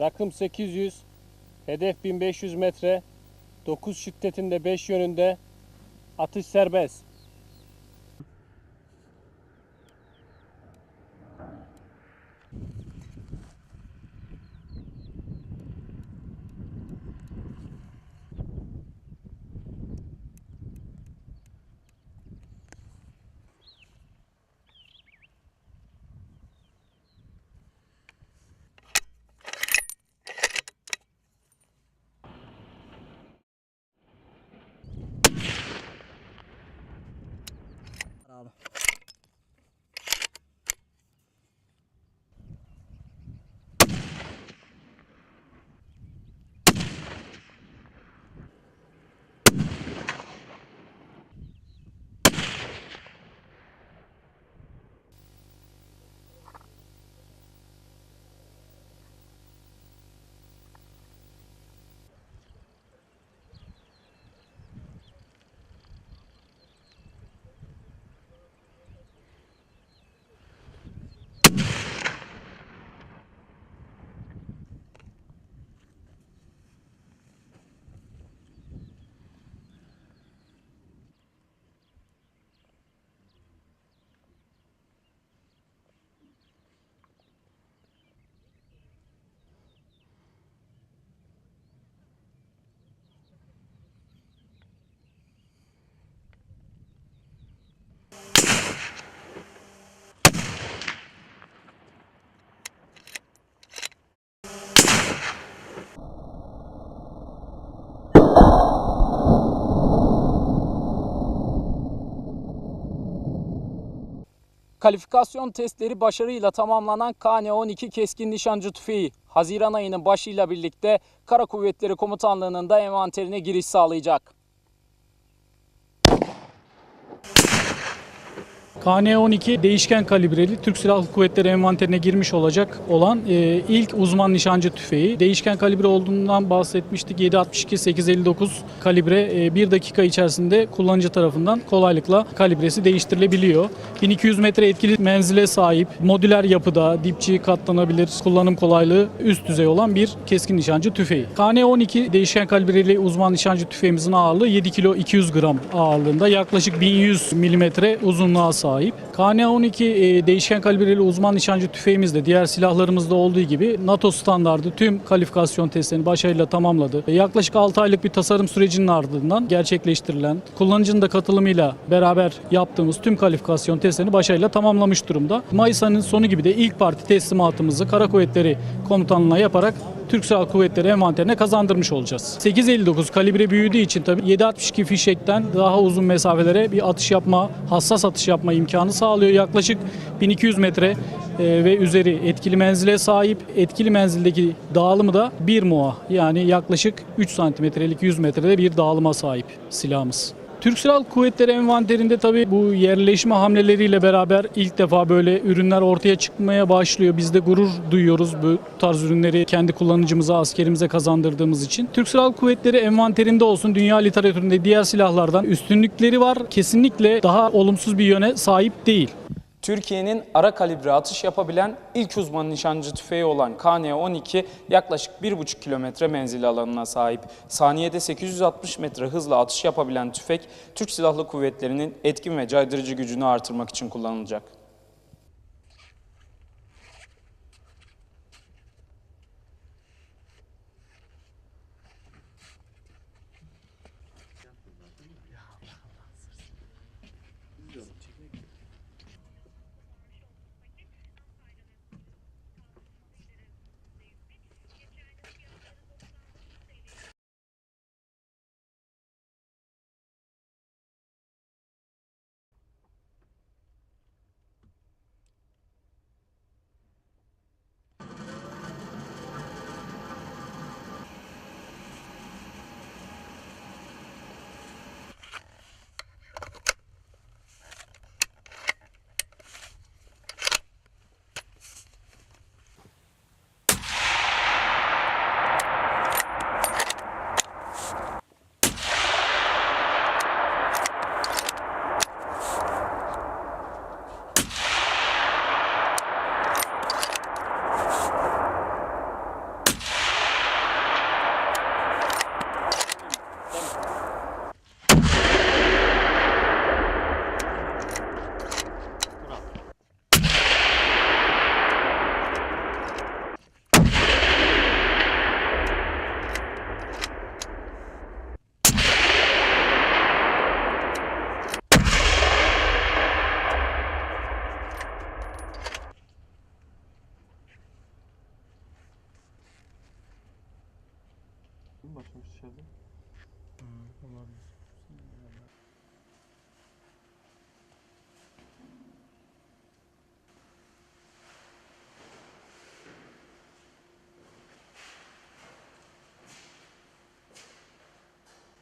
Rakım 800. Hedef 1500 metre. 9 şiddetinde 5 yönünde. Atış serbest. Kalifikasyon testleri başarıyla tamamlanan KN-12 keskin nişancı tüfeği Haziran ayının başıyla birlikte Kara Kuvvetleri Komutanlığı'nın da envanterine giriş sağlayacak. KN-12 değişken kalibreli Türk Silahlı Kuvvetleri envanterine girmiş olacak olan e, ilk uzman nişancı tüfeği. Değişken kalibre olduğundan bahsetmiştik. 7.62-859 kalibre 1 dakika içerisinde kullanıcı tarafından kolaylıkla kalibresi değiştirilebiliyor. 1200 metre etkili menzile sahip, modüler yapıda, dipçi katlanabilir, kullanım kolaylığı üst düzey olan bir keskin nişancı tüfeği. KN-12 değişken kalibreli uzman nişancı tüfeğimizin ağırlığı 7 kilo 200 gram ağırlığında yaklaşık 1100 milimetre uzunluğa sahip. KN-12 e, değişken kalibreli uzman nişancı tüfeğimiz de diğer silahlarımızda olduğu gibi NATO standardı tüm kalifikasyon testlerini başarıyla tamamladı. E, Yaklaşık 6 aylık bir tasarım sürecinin ardından gerçekleştirilen, kullanıcının da katılımıyla beraber yaptığımız tüm kalifikasyon testlerini başarıyla tamamlamış durumda. Mayıs ayının sonu gibi de ilk parti teslimatımızı Kara Kuvvetleri Komutanlığı'na yaparak Türk Silahlı Kuvvetleri envanterine kazandırmış olacağız. 8.59 kalibre büyüdüğü için tabii 7.62 fişekten daha uzun mesafelere bir atış yapma, hassas atış yapma sağlıyor. Yaklaşık 1200 metre e, ve üzeri etkili menzile sahip. Etkili menzildeki dağılımı da 1 MOA yani yaklaşık 3 santimetrelik 100 metrede bir dağılıma sahip silahımız. Türk Silahlı Kuvvetleri envanterinde tabii bu yerleşme hamleleriyle beraber ilk defa böyle ürünler ortaya çıkmaya başlıyor. Biz de gurur duyuyoruz bu tarz ürünleri kendi kullanıcımıza, askerimize kazandırdığımız için. Türk Silahlı Kuvvetleri envanterinde olsun dünya literatüründe diğer silahlardan üstünlükleri var. Kesinlikle daha olumsuz bir yöne sahip değil. Türkiye'nin ara kalibre atış yapabilen ilk uzman nişancı tüfeği olan KN-12 yaklaşık 1,5 kilometre menzil alanına sahip. Saniyede 860 metre hızla atış yapabilen tüfek, Türk Silahlı Kuvvetleri'nin etkin ve caydırıcı gücünü artırmak için kullanılacak. konuşmuş şeyde. Hmm, olabilir.